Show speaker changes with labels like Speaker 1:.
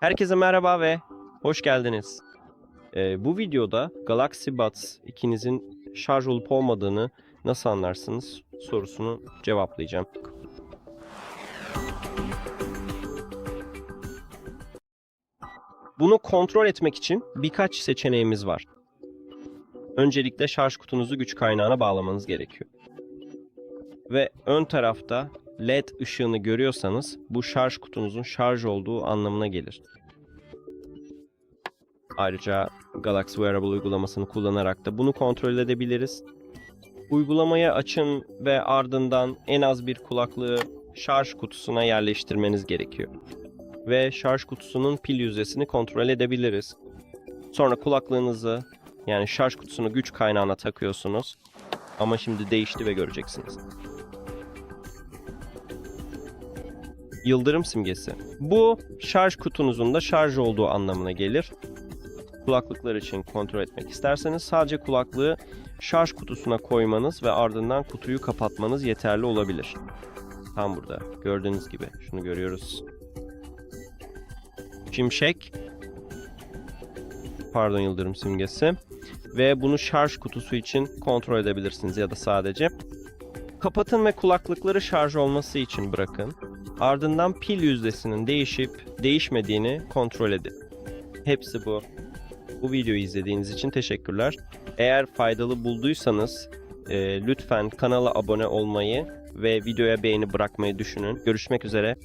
Speaker 1: Herkese merhaba ve hoş geldiniz. Ee, bu videoda Galaxy Buds ikinizin şarj olup olmadığını nasıl anlarsınız sorusunu cevaplayacağım. Bunu kontrol etmek için birkaç seçeneğimiz var. Öncelikle şarj kutunuzu güç kaynağına bağlamanız gerekiyor. Ve ön tarafta LED ışığını görüyorsanız bu şarj kutunuzun şarj olduğu anlamına gelir. Ayrıca Galaxy Wearable uygulamasını kullanarak da bunu kontrol edebiliriz. Uygulamayı açın ve ardından en az bir kulaklığı şarj kutusuna yerleştirmeniz gerekiyor. Ve şarj kutusunun pil yüzdesini kontrol edebiliriz. Sonra kulaklığınızı yani şarj kutusunu güç kaynağına takıyorsunuz. Ama şimdi değişti ve göreceksiniz. Yıldırım simgesi. Bu şarj kutunuzun da şarj olduğu anlamına gelir. Kulaklıklar için kontrol etmek isterseniz sadece kulaklığı şarj kutusuna koymanız ve ardından kutuyu kapatmanız yeterli olabilir. Tam burada gördüğünüz gibi şunu görüyoruz. Şimşek pardon yıldırım simgesi ve bunu şarj kutusu için kontrol edebilirsiniz ya da sadece kapatın ve kulaklıkları şarj olması için bırakın. Ardından pil yüzdesinin değişip değişmediğini kontrol edin. Hepsi bu. Bu videoyu izlediğiniz için teşekkürler. Eğer faydalı bulduysanız e, lütfen kanala abone olmayı ve videoya beğeni bırakmayı düşünün. Görüşmek üzere.